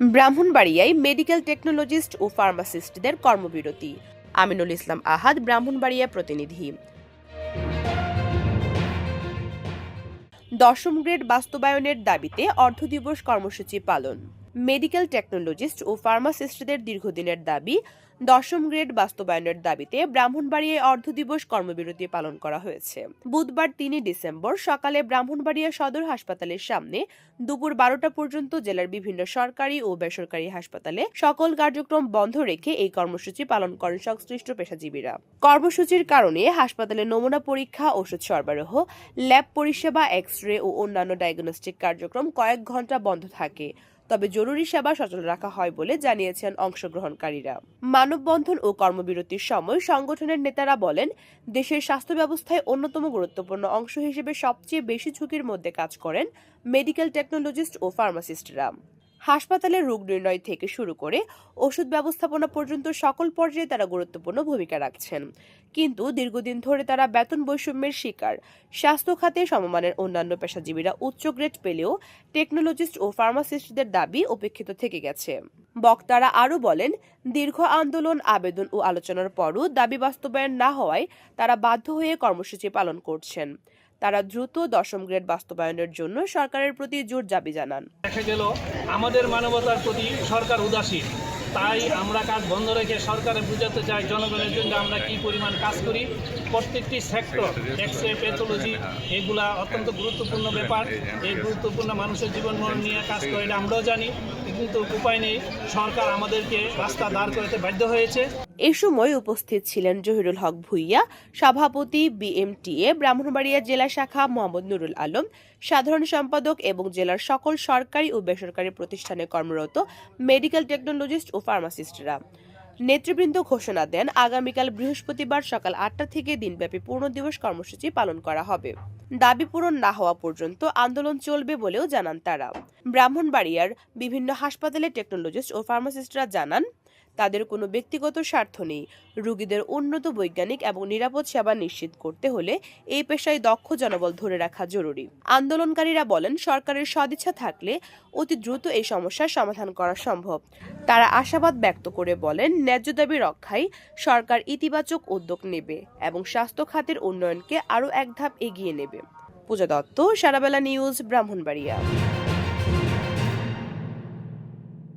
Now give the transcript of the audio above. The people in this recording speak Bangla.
ব্রাহ্মণবাড়িয়ায় মেডিকেল টেকনোলজিস্ট ও ফার্মাসিস্টদের কর্মবিরতি। আমিনুল ইসলাম আহাদ, ব্রাহ্মণবাড়িয়া প্রতিনিধি। দশম গ্রেড বাস্তবায়নের দাবিতে অর্ধ দিবস কর্মসূচি পালন। মেডিকেল টেকনোলজিস্ট ও ফার্মাসিস্টদের দীর্ঘদিনের দাবি, দশম গ্রেড বাস্তবায়নের দাবিতে ব্রাহ্মণবাড়িয়ায় অর্ধদিবস কর্মবিরতি পালন করা হয়েছে। বুধবার তিনই ডিসেম্বর সকালে ব্রাহ্মণবাড়িয়া সদর হাসপাতালের সামনে দুপুর বারোটা পর্যন্ত জেলার বিভিন্ন সরকারি ও বেসরকারি হাসপাতালে সকল কার্যক্রম বন্ধ রেখে এই কর্মসূচি পালন করেন সংশ্লিষ্ট পেশাজীবীরা। কর্মসূচির কারণে হাসপাতালে নমুনা পরীক্ষা, ওষুধ সরবরাহ, ল্যাব পরিষেবা এক্স রে ও অন্যান্য ডায়াগনস্টিক কার্যক্রম কয়েক ঘণ্টা বন্ধ থাকে। তবে জরুরি সেবা সচল রাখা হয় বলে জানিয়েছেন অংশগ্রহণকারীরা। মানববন্ধন ও কর্মবিরতির সময় সংগঠনের নেতারা বলেন, দেশের স্বাস্থ্য ব্যবস্থায় অন্যতম গুরুত্বপূর্ণ অংশ হিসেবে সবচেয়ে বেশি ঝুঁকির মধ্যে কাজ করেন মেডিকেল টেকনোলজিস্ট ও ফার্মাসিস্টরা। হাসপাতালে রোগ নির্ণয় থেকে শুরু করে ওষুধ ব্যবস্থাপনা পর্যন্ত সকল পর্যায়ে তারা গুরুত্বপূর্ণ ভূমিকা রাখছেন। কিন্তু দীর্ঘদিন ধরে তারা বেতন বৈষম্যের শিকার। স্বাস্থ্য খাতে সমমানের অন্যান্য পেশাজীবীরা উচ্চ গ্রেড পেলেও টেকনোলজিস্ট ও ফার্মাসিস্টদের দাবি উপেক্ষিত থেকে গেছে। বক্তারা আরও বলেন, দীর্ঘ আন্দোলন, আবেদন ও আলোচনার পরও দাবি বাস্তবায়ন না হওয়ায় তারা বাধ্য হয়ে কর্মসূচি পালন করছেন। তারা দ্রুত দশম গ্রেড বাস্তবায়নের জন্য সরকারের প্রতি জোর দাবি জানান। দেখা গেল, আমাদের মানবতার প্রতি সরকার উদাসীন। তাই আমরা কাজ বন্ধ রেখে সরকারে বুঝাতে চাই জনগণের জন্য আমরা কি পরিমাণ কাজ করি। প্রত্যেকটি সেক্টর এক্স রে প্যাথোলজি এগুলা অত্যন্ত গুরুত্বপূর্ণ ব্যাপার। এই গুরুত্বপূর্ণ মানুষের জীবন মরণ নিয়ে কাজ করে আমরাও জানি, কিন্তু উপায় নেই। সরকার আমাদেরকে রাস্তা দাঁড় করাতে বাধ্য হয়েছে। এ সময় উপস্থিত ছিলেন জহিরুল হক ভুইয়া, সভাপতি বিএমটিএ, ব্রাহ্মণবাড়িয়া জেলা শাখা মোহাম্মদ নুরুল আলম, সাধারণ সম্পাদক এবং জেলার সকল সরকারি ও বেসরকারি প্রতিষ্ঠানে কর্মরত মেডিকেল টেকনোলজিস্ট ও ফার্মাসিস্টরা। নেতৃবৃন্দ ঘোষণা দেন, আগামীকাল বৃহস্পতিবার সকাল আটটা থেকে দিনব্যাপী পূর্ণ দিবস কর্মসূচি পালন করা হবে। দাবি পূরণ না হওয়া পর্যন্ত আন্দোলন চলবে বলেও জানান তারা। ব্রাহ্মণবাড়িয়ার বিভিন্ন হাসপাতালে টেকনোলজিস্ট ও ফার্মাসিস্টরা জানান, তাদের কোনো ব্যক্তিগত স্বার্থ নেই। রোগীদের উন্নত বৈজ্ঞানিক এবং নিরাপদ সেবা নিশ্চিত করতে হলে এই পেশায় দক্ষ জনবল ধরে রাখা জরুরি। আন্দোলনকারীরা বলেন, সরকারের সদিচ্ছা থাকলে অতি দ্রুত এই সমস্যার সমাধান করা সম্ভব। তারা আশাবাদ ব্যক্ত করে বলেন, ন্যায্য দাবি রক্ষায় সরকার ইতিবাচক উদ্যোগ নেবে এবং স্বাস্থ্য খাতের উন্নয়নকে আরও এক ধাপ এগিয়ে নেবে। পূজা দত্ত, সারাবেলা নিউজ, ব্রাহ্মণবাড়িয়া।